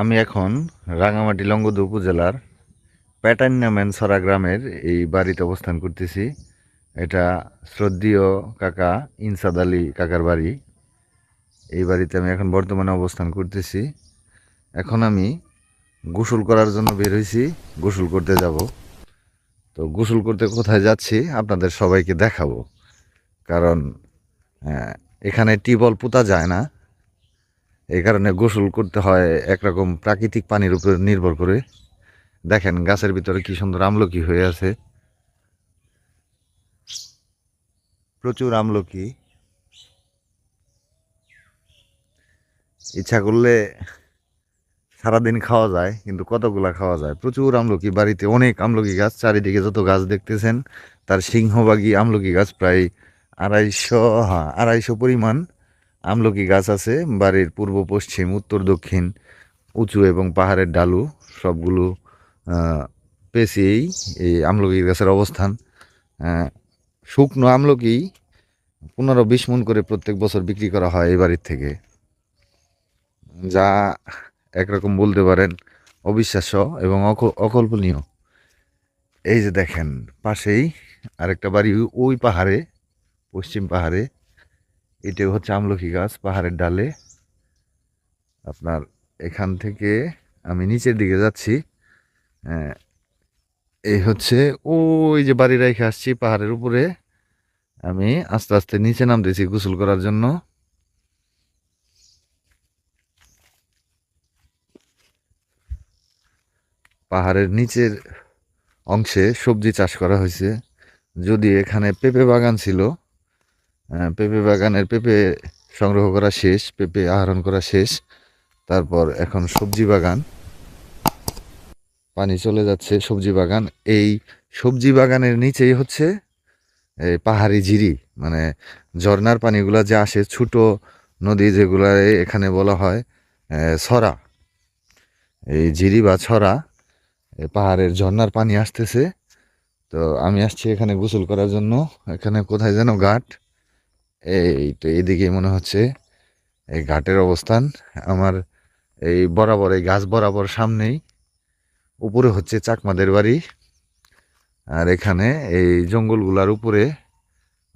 আমি এখন রাঙামাটি লঙ্গদু উপজেলার প্যাটান্না মেনসরা গ্রামের এই বাড়িতে অবস্থান করতেছি। এটা শ্রদ্ধীয় কাকা ইনসাদ আলী কাকার বাড়ি। এই বাড়িতে আমি এখন বর্তমানে অবস্থান করতেছি। এখন আমি গোসল করার জন্য বের হয়েছি গোসল করতে যাব। তো গোসল করতে কোথায় যাচ্ছি আপনাদের সবাইকে দেখাবো। কারণ এখানে টিউবওয়েল পোতা যায় না। এই কারণে গোসল করতে হয় একরকম প্রাকৃতিক পানির উপর নির্ভর করে। দেখেন গাছের ভিতরে কি সুন্দর আমলকি হয়ে আছে। প্রচুর আমলকি। ইচ্ছা করলে সারাদিন খাওয়া যায়, কিন্তু কতগুলা খাওয়া যায়? প্রচুর আমলকি, বাড়িতে অনেক আমলকি গাছ, চারিদিকে যত গাছ দেখতেছেন, তার সিংহবাগী আমলকি গাছ, প্রায় আড়াইশো হ্যাঁ আড়াইশো পরিমাণ আমলকি গাছ আছে বাড়ির পূর্ব পশ্চিম উত্তর দক্ষিণ উঁচু এবং পাহাড়ের ডালু সবগুলো আহ, পেঁচিয়েই এই আমলকি গাছের অবস্থান। শুকনো আমলকি পনেরো বিশ মন করে প্রত্যেক বছর বিক্রি করা হয় এই বাড়ির থেকে। যা একরকম বলতে পারেন অবিশ্বাস্য এবং অক- অকল্পনীয়। এই যে দেখেন পাশেই আরেকটা বাড়ি ওই পাহাড়ে পশ্চিম পাহাড়ে এটা হচ্ছে আমলকি গাছ পাহাড়ের ডালে। আপনার এখান থেকে আমি নিচের দিকে যাচ্ছি। আহ, এই হচ্ছে ওই যে বাড়ি রেখে আসছি পাহাড়ের উপরে। আমি আস্তে আস্তে নিচে নামতেছি গোসল করার জন্য। পাহাড়ের নিচের অংশে সবজি চাষ করা হয়েছে। যদি এখানে পেঁপে বাগান ছিল পেঁপে বাগানের পেঁপে সংগ্রহ করা শেষ, পেঁপে আহরণ করা শেষ। তারপর এখন সবজি বাগান। পানি চলে যাচ্ছে সবজি বাগান। এই সবজি বাগানের নিচেই হচ্ছে এই পাহাড়ি ঝিরি মানে ঝর্নার পানিগুলো যে আসে ছোট নদী যেগুলা এখানে বলা হয় ছড়া। এই ঝিরি বা ছড়া পাহাড়ের ঝর্ণার পানি আসতেছে। তো আমি আসছি এখানে গোসল করার জন্য। এখানে কোথায় যেন ঘাট। এই তো এদিকে মনে হচ্ছে এই ঘাটের অবস্থান। আমার এই বরাবর, এই গাছ বরাবর সামনেই উপরে হচ্ছে চাকমাদের বাড়ি। আর এখানে এই জঙ্গলগুলার উপরে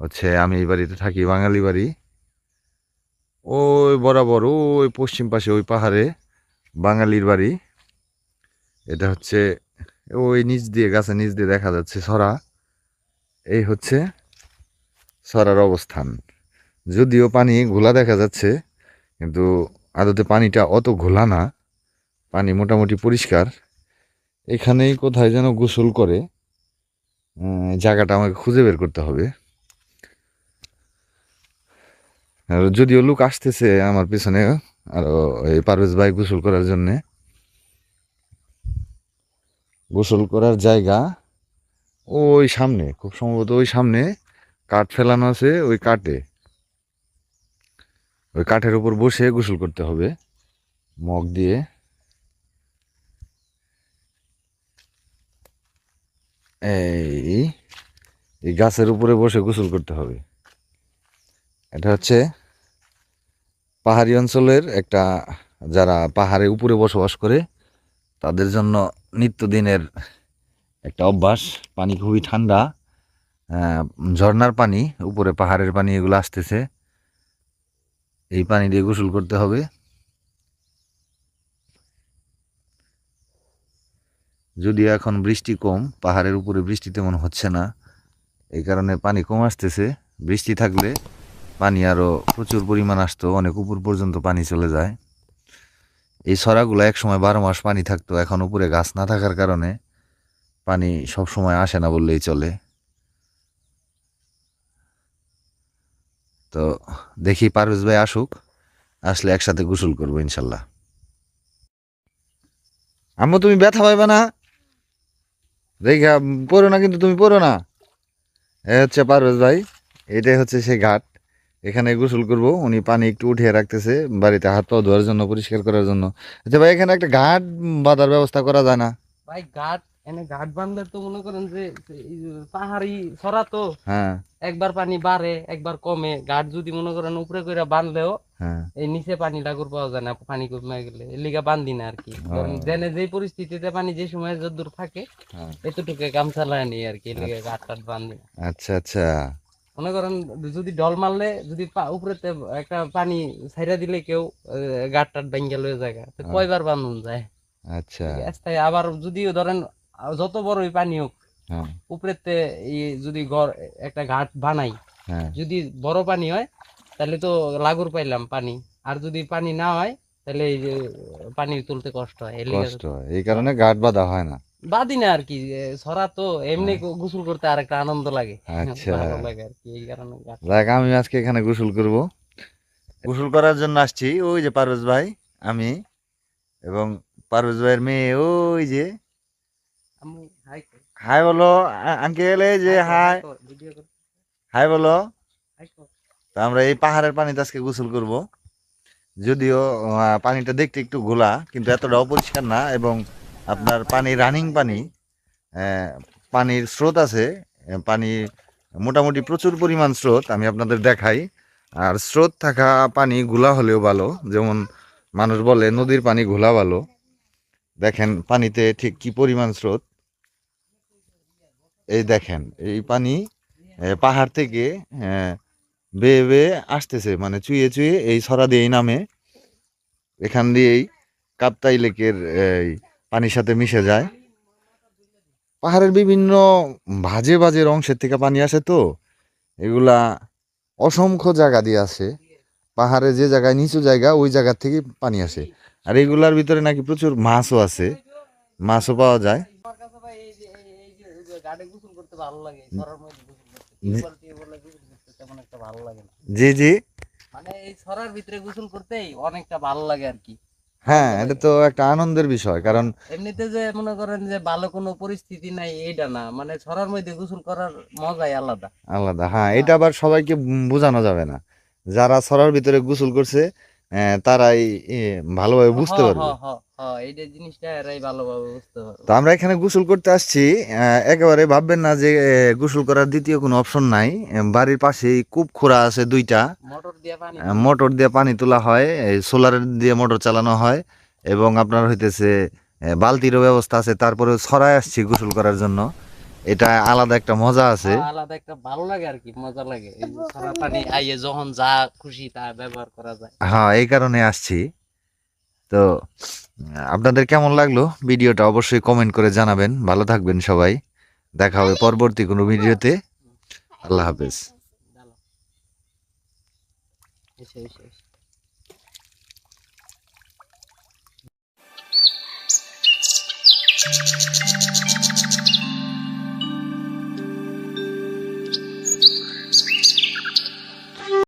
হচ্ছে আমি এই বাড়িতে থাকি, বাঙালি বাড়ি। ওই বরাবর, ওই পশ্চিম পাশে, ওই পাহাড়ে বাঙালির বাড়ি। এটা হচ্ছে ওই নিচ দিয়ে, গাছের নিচ দিয়ে দেখা যাচ্ছে সরা। এই হচ্ছে সরার অবস্থান। যদিও পানি ঘোলা দেখা যাচ্ছে, কিন্তু আদতে পানিটা অত ঘোলা না। পানি মোটামুটি পরিষ্কার। এখানেই কোথায় যেন গোসল করে জায়গাটা আমাকে খুঁজে বের করতে হবে। আর যদিও লোক আসতেছে আমার পিছনে, আর এই পারভেজ ভাই গোসল করার জন্যে। গোসল করার জায়গা ওই সামনে, খুব সম্ভবত ওই সামনে কাঠ ফেলানো আছে ওই কাঠে। ওই কাঠের উপর বসে গোসল করতে হবে। মগ দিয়ে। এই এই গাছের উপরে বসে গোসল করতে হবে। এটা হচ্ছে পাহাড়ি অঞ্চলের একটা যারা পাহাড়ে উপরে বসবাস করে তাদের জন্য নিত্যদিনের একটা অভ্যাস। পানি খুবই ঠান্ডা। আহ, ঝর্ণার পানি উপরে পাহাড়ের পানি এগুলো আসতেছে। এই পানি দিয়ে গোসল করতে হবে। যদিও এখন বৃষ্টি কম, পাহাড়ের উপরে বৃষ্টি তেমন হচ্ছে না। এই কারণে পানি কম আসতেছে। বৃষ্টি থাকলে পানি আরও প্রচুর পরিমাণ আসতো, অনেক উপর পর্যন্ত পানি চলে যায়। এই সরাগুলো এক সময় বারো মাস পানি থাকতো, এখন উপরে গাছ না থাকার কারণে পানি সব সময় আসে না বললেই চলে। তো দেখি পারভেজ ভাই আসুক, আসলে একসাথে গোসল করব ইনশাল্লাহ। আম্মু, তুমি ব্যথা পাইবে না? দেখি পড়ো না কিন্তু তুমি পড়ো না। এ হচ্ছে পারভেজ ভাই, এটাই হচ্ছে সেই ঘাট। এখানে গোসল করব, উনি পানি একটু উঠিয়ে রাখতেছে বাড়িতে, হাত পা ধোয়ার জন্য, পরিষ্কার করার জন্য। আচ্ছা ভাই, এখানে একটা ঘাট বাঁধার ব্যবস্থা করা যায় না? ভাই, ঘাট এনে ঘাট বাঁধলে তো মনে করেন যে পাহাড়ি ছড়া তো। হ্যাঁ। একবার পানি বাড়ে একবার কমে। ঘাট যদি মনে করেন উপরে করে বাঁধলেও হ্যাঁ। এই নিচে পানি লাগুর পাওয়া যায় না পানি কমে গেলে। লিগা বান্ধি না আর কি। জেনে যে পরিস্থিতিতে পানি যে সময় যতদূর থাকে হ্যাঁ। এতটুকু কাম চালায় নি আর কি লিগা ঘাট টাট বান্ধি আচ্ছা আচ্ছা। মনে করেন যদি ডল মারলে যদি উপরেতে একটা পানি ছাইরা দিলে কেউ গাট টাট ভেঙ্গে লয়ে হ্যাঁ। কয়বার বান্ধন যায়? আচ্ছা। আবার যদিও ধরেন যত বড়ই পানি হোক হ্যাঁ। উপরেতে যদি ঘর একটা ঘাট বানাই হ্যাঁ। যদি বড় পানি হয় তাহলে তো লাগুর পাইলাম পানি। আর যদি পানি না হয় তাহলে এই যে পানি তুলতে কষ্ট হয় কষ্ট হয়। এই কারণে ঘাট বাঁধা হয় না। বাদি না আর কি সরা তো এমনি গোসল করতে আর একটা আনন্দ লাগে। আচ্ছা। লাগে আর কি এই কারণে দেখ আমি আজকে এখানে গোসল করব। গোসল করার জন্য আসছি ওই যে পারভেজ ভাই আমি এবং পারভেজ ভাইয়ের মেয়ে ওই যে হাই বলো আঙ্কেল এই যে হাই হাই বলো। তো আমরা এই পাহাড়ের পানিতে আজকে গোসল করব। যদিও পানিটা দেখতে একটু ঘোলা কিন্তু এতটাও পরিষ্কার না এবং আপনার পানি রানিং পানি পানির স্রোত আছে পানি মোটামুটি প্রচুর পরিমাণ স্রোত আমি আপনাদের দেখাই। আর স্রোত থাকা পানি ঘোলা হলেও ভালো যেমন মানুষ বলে নদীর পানি ঘোলা ভালো। দেখেন পানিতে ঠিক কি পরিমাণ স্রোত। এই দেখেন, এই পানি পাহাড় থেকে বেয়ে বেয়ে আসতেছে মানে চুয়ে চুয়ে এই সরা দিয়েই নামে। এখান দিয়েই কাপ্তাই লেকের, এই, পানির সাথে মিশে যায়। পাহাড়ের বিভিন্ন ভাজে ভাজের অংশের থেকে পানি আসে তো। এগুলা অসংখ্য জায়গা দিয়ে আসে। পাহাড়ে যে জায়গায় নিচু জায়গা, ওই জায়গা থেকে পানি আসে। আর এগুলার ভিতরে নাকি প্রচুর মাছও আছে। মাছও পাওয়া যায়। যে এই যে গাড়ি গোসল করতে ভালো লাগে ছড়ার মধ্যে গোসল করতে। টিউবওয়েল টিউবওয়েলে গোসল করতে তেমন একটা ভালো লাগে না। জি জি। মানে এই ভিতরে গোসল করতেই অনেকটা ভালো লাগে আর কি। হ্যাঁ এটা তো একটা আনন্দের বিষয় কারণ এমনিতে যে মনে করেন যে ভালো কোনো পরিস্থিতি নাই এইটা না। মানে ছড়ার মধ্যে গোসল করার মজাই আলাদা। আলাদা হ্যাঁ এটা আবার সবাইকে বোঝানো যাবে না। যারা ছড়ার ভিতরে গোসল করছে তারাই ভালোভাবে বুঝতে পারবে। তো আমরা এখানে গোসল করতে আসছি একেবারে ভাববেন না যে গোসল করার দ্বিতীয় কোনো অপশন নাই। বাড়ির পাশেই কূপ খোঁড়া আছে দুইটা। মোটর দিয়ে পানি আহ, মোটর দিয়ে পানি তোলা হয় সোলার দিয়ে মোটর চালানো হয় এবং আপনার হইতেছে বালতিরও ব্যবস্থা আছে তারপরে ছড়ায় আসছি গোসল করার জন্য। এটা আলাদা একটা মজা আছে। আলাদা একটা ভালো লাগে আর কি মজা লাগে। ছড়া পানি আইয়ে যখন যা খুশি তা ব্যবহার করা যায়। হ্যাঁ এই কারণে আসছি। তো আপনাদের কেমন লাগল? ভিডিওটা অবশ্যই কমেন্ট করে জানাবেন। ভালো থাকবেন সবাই। দেখা হবে পরবর্তী কোনো ভিডিওতে। আল্লাহ হাফেজ। এসে এসে।